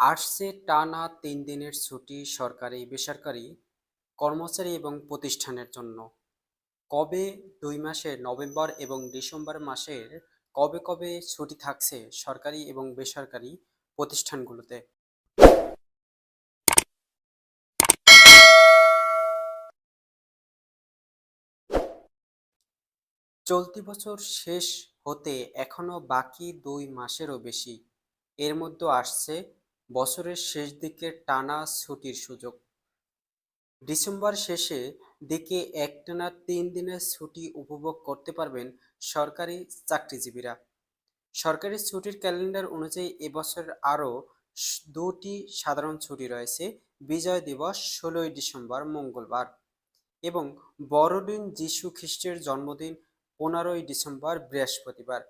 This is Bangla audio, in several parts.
আসছে টানা তিন দিনের ছুটি সরকারি, বেসরকারি কর্মচারী এবং প্রতিষ্ঠানের জন্য। কবে? দুই মাসে নভেম্বর এবং ডিসেম্বর মাসের কবে কবে ছুটি থাকছে সরকারি এবং বেসরকারি প্রতিষ্ঠানগুলোতে? চলতি বছর শেষ হতে এখনও বাকি দুই মাসেরও বেশি। এর মধ্যে আসছে বছরের শেষ দিকে টানা ছুটির সুযোগ। ডিসেম্বর শেষে দিকে একটানা তিন দিনের ছুটি উপভোগ করতে পারবেন সরকারি চাকরিজীবীরা। সরকারি ছুটির ক্যালেন্ডার অনুযায়ী এবছর আরও দুটি সাধারণ ছুটি রয়েছে, বিজয় দিবস ষোলোই ডিসেম্বর মঙ্গলবার এবং বড়দিন যিশু খ্রিস্টের জন্মদিন পনেরোই ডিসেম্বর বৃহস্পতিবার।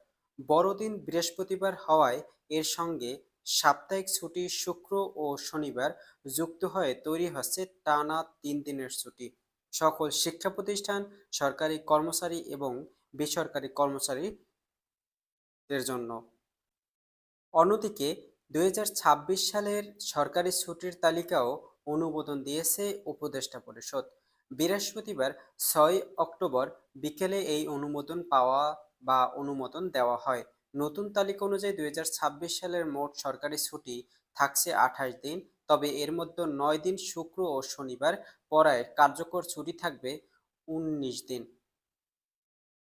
বড়দিন বৃহস্পতিবার হওয়ায় এর সঙ্গে সাপ্তাহিক ছুটি শুক্র ও শনিবার যুক্ত হয়ে তৈরি হচ্ছে টানা তিন দিনের ছুটি। সকল শিক্ষা প্রতিষ্ঠান, সরকারি কর্মচারী এবং বেসরকারি কর্মচারীদের জন্য। অন্যদিকে, দুই হাজার ছাব্বিশ সালের সরকারি ছুটির তালিকাও অনুমোদন দিয়েছে উপদেষ্টা পরিষদ। বৃহস্পতিবার ছয় অক্টোবর বিকেলে এই অনুমোদন পাওয়া বা অনুমোদন দেওয়া হয়। নতুন তালিকা অনুযায়ী দু হাজার ছাব্বিশ সালের মোট সরকারি ছুটি থাকছে আঠাশ দিন, তবে এর মধ্যে নয় দিন শুক্র ও শনিবার পড়ায় কার্যকর ছুটি থাকবে উনিশ দিন।